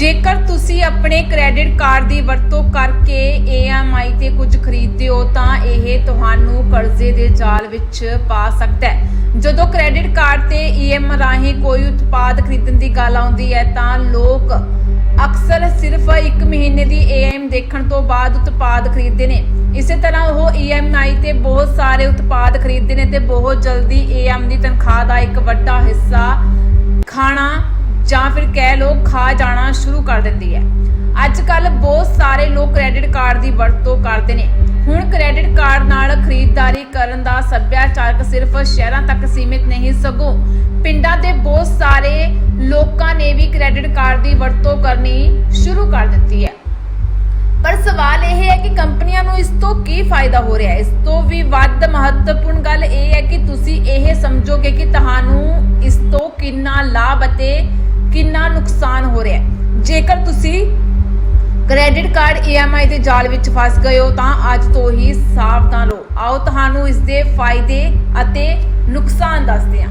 ਜੇਕਰ ਤੁਸੀਂ ਆਪਣੇ ਕ੍ਰੈਡਿਟ ਕਾਰਡ ਦੀ ਵਰਤੋਂ ਕਰਕੇ EMI ਤੇ ਕੁਝ ਖਰੀਦਦੇ ਹੋ, ਤਾਂ ਇਹ ਤੁਹਾਨੂੰ ਕਰਜ਼ੇ ਦੇ ਜਾਲ ਵਿੱਚ ਪਾ ਸਕਦਾ ਹੈ। ਜਦੋਂ ਕ੍ਰੈਡਿਟ ਕਾਰਡ ਤੇ EMI ਰਾਹੀਂ ਕੋਈ ਉਤਪਾਦ ਖਰੀਦਣ ਦੀ ਗੱਲ ਆਉਂਦੀ ਹੈ, ਤਾਂ ਲੋਕ ਅਕਸਰ ਸਿਰਫ 1 ਮਹੀਨੇ ਦੀ EMI ਦੇਖਣ ਤੋਂ ਬਾਅਦ ਉਤਪਾਦ ਖਰੀਦਦੇ ਨੇ। ਇਸੇ ਤਰ੍ਹਾਂ ਉਹ EMI ਤੇ ਬਹੁਤ ਸਾਰੇ ਉਤਪਾਦ ਖਰੀਦਦੇ ਨੇ ਤੇ ਬਹੁਤ ਜਲਦੀ EMI ਦੀ ਤਨਖਾਹ ਦਾ ਇੱਕ ਵੱਡਾ ਹਿੱਸਾ ਖਾਣਾ ਜਾਂ ਫਿਰ ਕਹਿ ਲੋ ਖਾ ਜਾਣਾ ਸ਼ੁਰੂ ਕਰ ਦਿੰਦੀ ਹੈ। ਅੱਜ ਕੱਲ ਬਹੁਤ ਸਾਰੇ ਲੋਕ ਕ੍ਰੈਡਿਟ ਕਾਰਡ ਦੀ ਵਰਤੋਂ ਕਰਦੇ ਨੇ। ਹੁਣ ਕ੍ਰੈਡਿਟ ਕਾਰਡ ਨਾਲ ਖਰੀਦਦਾਰੀ ਕਰਨ ਦਾ ਸੱਭਿਆਚਾਰਕ ਸਿਰਫ ਸ਼ਹਿਰਾਂ ਤੱਕ ਸੀਮਿਤ ਨਹੀਂ, ਸਗੋਂ ਪਿੰਡਾਂ ਦੇ ਬਹੁਤ ਸਾਰੇ ਲੋਕਾਂ ਨੇ ਵੀ ਕ੍ਰੈਡਿਟ ਕਾਰਡ ਦੀ ਵਰਤੋਂ ਕਰਨੀ ਸ਼ੁਰੂ ਕਰ ਦਿੱਤੀ ਹੈ। ਪਰ ਸਵਾਲ ਇਹ ਹੈ ਕਿ ਕੰਪਨੀਆਂ ਨੂੰ ਇਸ ਤੋਂ ਕੀ ਫਾਇਦਾ ਹੋ ਰਿਹਾ ਹੈ? ਇਸ ਤੋਂ ਵੀ ਵੱਧ ਮਹੱਤਵਪੂਰਨ ਗੱਲ ਇਹ ਹੈ ਕਿ ਤੁਸੀਂ ਇਹ ਸਮਝੋਗੇ ਕਿ ਤੁਹਾਨੂੰ ਇਸ ਤੋਂ ਕਿੰਨਾ ਲਾਭ ਅਤੇ ਕਿੰਨਾ ਨੁਕਸਾਨ ਹੋ ਰਿਹਾ ਹੈ। ਜੇਕਰ ਤੁਸੀਂ ਕ੍ਰੈਡਿਟ ਕਾਰਡ EMI ਦੇ ਜਾਲ ਵਿੱਚ ਫਸ ਗਏ ਹੋ, ਤਾਂ ਅੱਜ ਤੋਂ ਹੀ ਸਾਵਧਾਨ ਰਹੋ। ਆਓ ਤੁਹਾਨੂੰ ਇਸ ਦੇ ਫਾਇਦੇ ਅਤੇ ਨੁਕਸਾਨ ਦੱਸਦੇ ਹਾਂ।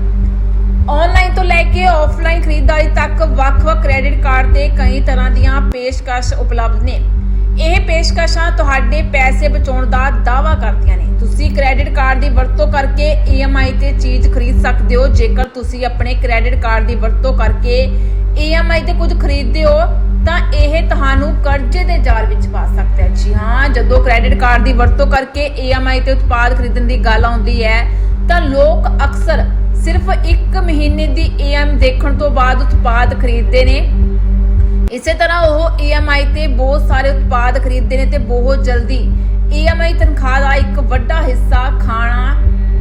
ਆਨਲਾਈਨ ਤੋਂ ਲੈ ਕੇ ਆਫਲਾਈਨ ਖਰੀਦਦਾਰੀ ਤੱਕ ਵੱਖ-ਵੱਖ ਕ੍ਰੈਡਿਟ ਕਾਰਡ ਤੇ ਕਈ ਤਰ੍ਹਾਂ ਦੀਆਂ ਪੇਸ਼ਕਸ਼ ਉਪਲਬਧ ਨੇ। ਇਹ ਪੇਸ਼ਕਸ਼ਾਂ ਤੁਹਾਡੇ ਪੈਸੇ ਬਚਾਉਣ ਦਾ ਦਾਅਵਾ ਕਰਦੀਆਂ ਨੇ। ਤੁਸੀਂ ਕ੍ਰੈਡਿਟ ਕਾਰਡ ਦੀ ਵਰਤੋਂ ਕਰਕੇ EMI ਤੇ ਚੀਜ਼ ਖਰੀਦ ਸਕਦੇ ਹੋ। ਜੇਕਰ ਤੁਸੀਂ ਆਪਣੇ ਕ੍ਰੈਡਿਟ ਕਾਰਡ ਦੀ ਵਰਤੋਂ ਕਰਕੇ EMI ਤੇ ਕੁਝ ਖਰੀਦਦੇ ਹੋ, ਤਾਂ ਇਹ ਤੁਹਾਨੂੰ ਕਰਜ਼ੇ ਦੇ ਜਾਲ ਵਿੱਚ ਪਾ ਸਕਦਾ ਹੈ। ਜੀ ਹਾਂ, ਜਦੋਂ ਕ੍ਰੈਡਿਟ ਕਾਰਡ ਦੀ ਵਰਤੋਂ ਕਰਕੇ EMI ਤੇ ਉਤਪਾਦ ਖਰੀਦਣ ਦੀ ਗੱਲ ਆਉਂਦੀ ਹੈ, ਤਾਂ ਲੋਕ ਅਕਸਰ ਸਿਰਫ 1 ਮਹੀਨੇ ਦੀ EMI ਦੇਖਣ ਤੋਂ ਬਾਅਦ ਉਤਪਾਦ ਖਰੀਦਦੇ ਨੇ। ਇਸੇ ਤਰ੍ਹਾਂ ਉਹ EMI ਤੇ ਬਹੁਤ ਸਾਰੇ ਉਤਪਾਦ ਖਰੀਦਦੇ ਨੇ ਤੇ ਬਹੁਤ ਜਲਦੀ EMI ਤਨਖਾਹ ਦਾ ਇੱਕ ਵੱਡਾ ਹਿੱਸਾ ਖਾਣਾ,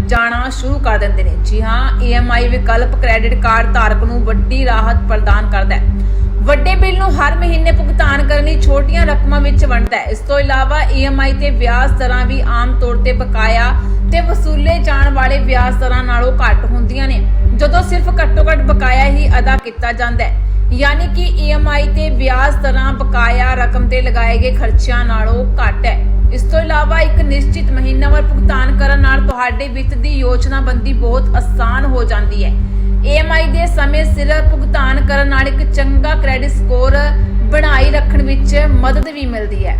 ਜਾਣਾ ਸ਼ੁਰੂ ਕਰ ਦਿੰਦੇ ਨੇ। ਜੀ ਹਾਂ EMI ਵਿਕਲਪ ਕ੍ਰੈਡਿਟ ਕਾਰਡ ਧਾਰਕ ਨੂੰ ਵੱਡੀ ਰਾਹਤ ਪ੍ਰਦਾਨ ਕਰਦਾ ਹੈ। ਵੱਡੇ ਬਿੱਲ ਨੂੰ ਹਰ ਮਹੀਨੇ ਭੁਗਤਾਨ ਕਰਨ ਲਈ ਛੋਟੀਆਂ ਰਕਮਾਂ ਵਿੱਚ ਵੰਡਦਾ ਹੈ। ਇਸ ਤੋਂ ਇਲਾਵਾ EMI ਤੇ ਵਿਆਜ ਦਰਾਂ ਵੀ ਆਮ ਤੌਰ ਤੇ ਬਕਾਇਆ ਤੇ ਵਸੂਲੇ ਜਾਣ ਵਾਲੇ ਵਿਆਜ ਦਰਾਂ ਨਾਲੋਂ ਘੱਟ ਹੁੰਦੀਆਂ ਨੇ। ਜਦੋਂ ਸਿਰਫ ਘੱਟੋ-ਘੱਟ ਬਕਾਇਆ ਹੀ ਅਦਾ ਕੀਤਾ ਜਾਂਦਾ ਹੈ। ਯਾਨੀ ਕਿ EMI ਤੇ ਵਿਆਜ ਦਰਾਂ ਬਕਾਇਆ ਰਕਮ ਤੇ ਲਗਾਏ ਗਏ ਖਰਚਿਆਂ ਨਾਲੋਂ ਘੱਟ ਹੈ। ਇਸ ਤੋਂ ਇਲਾਵਾ ਇੱਕ ਨਿਸ਼ਚਿਤ ਮਹੀਨਾਵਾਰ ਭੁਗਤਾਨ ਕਰਨ ਨਾਲ ਤੁਹਾਡੇ ਵਿੱਤ ਦੀ ਯੋਜਨਾਬੰਦੀ ਬਹੁਤ ਆਸਾਨ ਹੋ ਜਾਂਦੀ ਹੈ। EMI ਦੇ ਸਮੇਂ ਸਿਰ ਭੁਗਤਾਨ ਕਰਨ ਨਾਲ ਇੱਕ ਚੰਗਾ ਕ੍ਰੈਡਿਟ ਸਕੋਰ ਬਣਾਈ ਰੱਖਣ ਵਿੱਚ ਮਦਦ ਵੀ ਮਿਲਦੀ ਹੈ।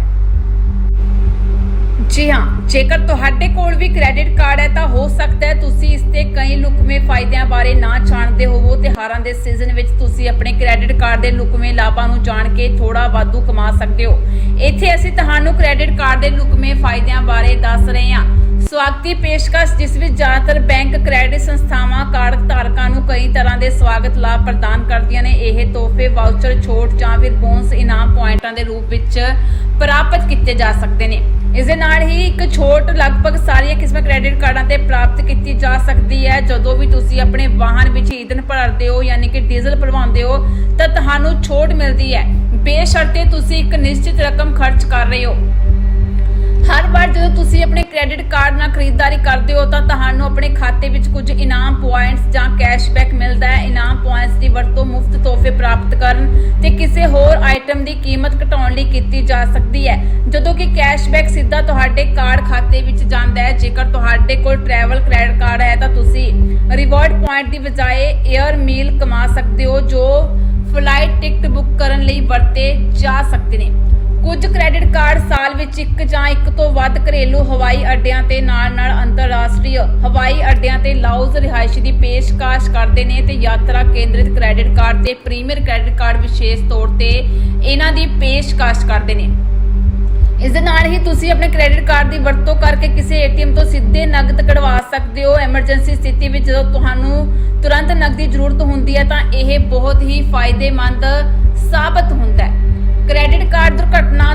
ਜੀ ਹਾਂ, ਜੇਕਰ ਤੁਹਾਡੇ ਕੋਲ ਵੀ ਕ੍ਰੈਡਿਟ ਕਾਰਡ ਹੈ ਤਾਂ ਹੋ ਸਕਦਾ ਹੈ ਤੁਸੀਂ ਇਸ ਤੇ ਕਈ ਲੁਕਵੇਂ ਫਾਇਦਿਆਂ ਬਾਰੇ ਨਾ ਜਾਣਦੇ ਹੋਵੋ। ਤਿਉਹਾਰਾਂ ਦੇ ਸੀਜ਼ਨ ਵਿੱਚ ਤੁਸੀਂ ਆਪਣੇ ਕ੍ਰੈਡਿਟ ਕਾਰਡ ਦੇ ਲੁਕਵੇਂ ਲਾਭਾਂ ਨੂੰ ਜਾਣ ਕੇ ਥੋੜਾ ਵਾਧੂ ਕਮਾ ਸਕਦੇ ਹੋ। ਇੱਥੇ ਅਸੀਂ ਤੁਹਾਨੂੰ ਕ੍ਰੈਡਿਟ ਕਾਰਡ ਦੇ ਲੁਕਵੇਂ ਫਾਇਦਿਆਂ ਬਾਰੇ ਦੱਸ ਰਹੇ ਹਾਂ। ਸਵਾਗਤੀ ਪੇਸ਼ਕਸ਼, ਜਿਸ ਵਿੱਚ ਜ਼ਿਆਦਾਤਰ ਬੈਂਕ ਕ੍ਰੈਡਿਟ ਸੰਸਥਾਵਾਂ, ਕਾਰਡ ਧਾਰਕਾਂ ਨੂੰ ਕਈ ਤਰ੍ਹਾਂ ਦੇ ਸਵਾਗਤ ਲਾਭ ਪ੍ਰਦਾਨ ਕਰਦੀਆਂ ਨੇ। ਇਹ ਤੋਹਫੇ ਵਾਊਚਰ ਛੋਟ ਜਾਂ ਫਿਰ ਬੋਨਸ ਇਨਾਮ ਪੁਆਇੰਟਾਂ ਦੇ ਰੂਪ ਵਿੱਚ ਪ੍ਰਾਪਤ ਕੀਤੇ ਜਾ ਸਕਦੇ ਨੇ। ਇਸ ਦੇ ਨਾਲ ਹੀ ਇੱਕ ਛੋਟ ਲਗਭਗ ਸਾਰੀਆਂ ਕਿਸਮਾਂ ਕ੍ਰੈਡਿਟ ਕਾਰਡਾਂ ਤੇ ਪ੍ਰਾਪਤ ਕੀਤੀ ਜਾ ਸਕਦੀ ਹੈ। ਜਦੋਂ ਵੀ ਤੁਸੀਂ ਆਪਣੇ ਵਾਹਨ ਵਿੱਚ ਈਂਧਨ ਭਰਦੇ ਹੋ ਯਾਨੀ ਕਿ ਡੀਜ਼ਲ ਭਰਵਾਉਂਦੇ ਹੋ, ਤਾਂ ਤੁਹਾਨੂੰ ਛੋਟ ਮਿਲਦੀ ਹੈ। ਬੇਸ਼ਰਤੇ ਤੁਸੀਂ ਇੱਕ ਨਿਸ਼ਚਿਤ ਰਕਮ ਖਰਚ ਕਰ ਰਹੇ ਹੋ। ਹਰ ਵਾਰ ਜਦੋਂ ਤੁਸੀਂ ਆਪਣੇ ਕ੍ਰੈਡਿਟ ਕਾਰਡ ਨਾਲ ਖਰੀਦਦਾਰੀ ਕਰਦੇ ਹੋ, ਤਾਂ ਖਾਤੇ ਵਿੱਚ ਕੁਝ ਇਨਾਮ ਪੁਆਇੰਟਸ ਜਾਂ ਕੈਸ਼ਬੈਕ ਮਿਲਦਾ ਹੈ। ਇਨਾਮ ਪੁਆਇੰਟਸ ਦੀ ਵਰਤੋਂ ਮੁਫਤ ਤੋਹਫੇ ਪ੍ਰਾਪਤ ਕਰਨ ਤੇ ਕਿਸੇ ਹੋਰ ਆਈਟਮ ਦੀ ਕੀਮਤ ਘਟਾਉਣ ਲਈ ਕੀਤੀ ਜਾ ਸਕਦੀ ਹੈ। ਜਦੋਂ ਕਿ ਕੈਸ਼ਬੈਕ ਸਿੱਧਾ ਤੁਹਾਡੇ ਕਾਰਡ ਖਾਤੇ ਵਿੱਚ ਜਾਂਦਾ ਹੈ। ਜੇਕਰ ਤੁਹਾਡੇ ਕੋਲ ਟਰੈਵਲ ਕ੍ਰੈਡਿਟ ਕਾਰਡ ਹੈ ਤਾਂ ਤੁਸੀਂ ਰਿਵਾਰਡ ਪੁਆਇੰਟ ਦੀ ਬਜਾਏ 에ਅਰ ਮੀਲ ਕਮਾ ਸਕਦੇ ਹੋ, ਜੋ ਫਲਾਈਟ ਟਿਕਟ ਬੁੱਕ ਕਰਨ ਲਈ ਵਰਤੇ ਜਾ ਸਕਦੇ ਨੇ। ਕੁਝ ਕ੍ਰੈਡਿਟ ਕਾਰਡ ਸਾਲ ਵਿੱਚ ਇੱਕ ਜਾਂ ਇੱਕ ਤੋਂ ਵੱਧ ਘਰੇਲੂ ਹਵਾਈ ਅੱਡਿਆਂ ਤੇ ਨਾਲ-ਨਾਲ ਅੰਤਰਰਾਸ਼ਟਰੀ ਹਵਾਈ ਅੱਡਿਆਂ ਤੇ ਲਾਊਜ਼ ਰਿਹਾਇਸ਼ ਦੀ ਪੇਸ਼ਕਸ਼ ਕਰਦੇ ਨੇ ਤੇ ਯਾਤਰਾ ਕੇਂਦਰਿਤ ਕ੍ਰੈਡਿਟ ਕਾਰਡ ਤੇ ਪ੍ਰੀਮੀਅਰ ਕ੍ਰੈਡਿਟ ਕਾਰਡ ਵਿਸ਼ੇਸ਼ ਤੌਰ ਤੇ ਇਹਨਾਂ ਦੀ ਪੇਸ਼ਕਸ਼ ਕਰਦੇ ਨੇ। ਇਸ ਦੇ ਨਾਲ ਹੀ ਤੁਸੀਂ ਆਪਣੇ ਕ੍ਰੈਡਿਟ ਕਾਰਡ ਦੀ ਵਰਤੋਂ ਕਰਕੇ ਕਿਸੇ ਏਟੀਐਮ ਤੋਂ ਸਿੱਧੇ ਨਕਦ ਕਢਵਾ ਸਕਦੇ ਹੋ। ਐਮਰਜੈਂਸੀ ਸਥਿਤੀ ਵਿੱਚ ਜਦੋਂ ਤੁਹਾਨੂੰ ਤੁਰੰਤ ਨਕਦ ਦੀ ਜ਼ਰੂਰਤ ਹੁੰਦੀ ਹੈ ਤਾਂ ਇਹ ਬਹੁਤ ਹੀ ਫਾਇਦੇਮੰਦ ਸਾਬਤ ਹੁੰਦਾ ਹੈ।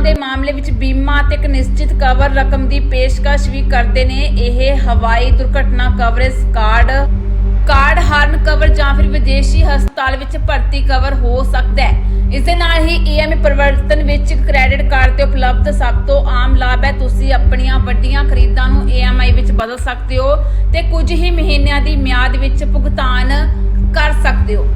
ਦੇ ਮਾਮਲੇ ਵਿੱਚ ਬੀਮਾ ਤੇ ਇੱਕ ਨਿਸ਼ਚਿਤ ਕਵਰ ਰਕਮ ਦੀ ਪੇਸ਼ਕਸ਼ ਵੀ ਕਰਦੇ ਨੇ। ਇਹ ਹਵਾਈ ਦੁਰਘਟਨਾ ਕਵਰੇਜ ਕਾਰਡ ਕਾਰਡ ਹਾਰਨ ਕਵਰ ਜਾਂ ਫਿਰ ਵਿਦੇਸ਼ੀ ਹਸਪਤਾਲ ਵਿੱਚ ਭਰਤੀ ਕਵਰ ਹੋ ਸਕਦਾ ਹੈ। ਇਸ ਦੇ ਨਾਲ ਹੀ EMI ਪਰਿਵਰਤਨ ਵਿੱਚ ਕ੍ਰੈਡਿਟ ਕਾਰਡ ਤੇ ਉਪਲਬਧ ਸਭ ਤੋਂ ਆਮ ਲਾਭ ਹੈ। ਤੁਸੀਂ ਆਪਣੀਆਂ ਵੱਡੀਆਂ ਖਰੀਦਾਂ ਨੂੰ EMI ਵਿੱਚ ਬਦਲ ਸਕਦੇ ਹੋ ਤੇ ਕੁਝ ਹੀ ਮਹੀਨਿਆਂ ਦੀ ਮਿਆਦ ਵਿੱਚ ਭੁਗਤਾਨ ਕਰ ਸਕਦੇ ਹੋ।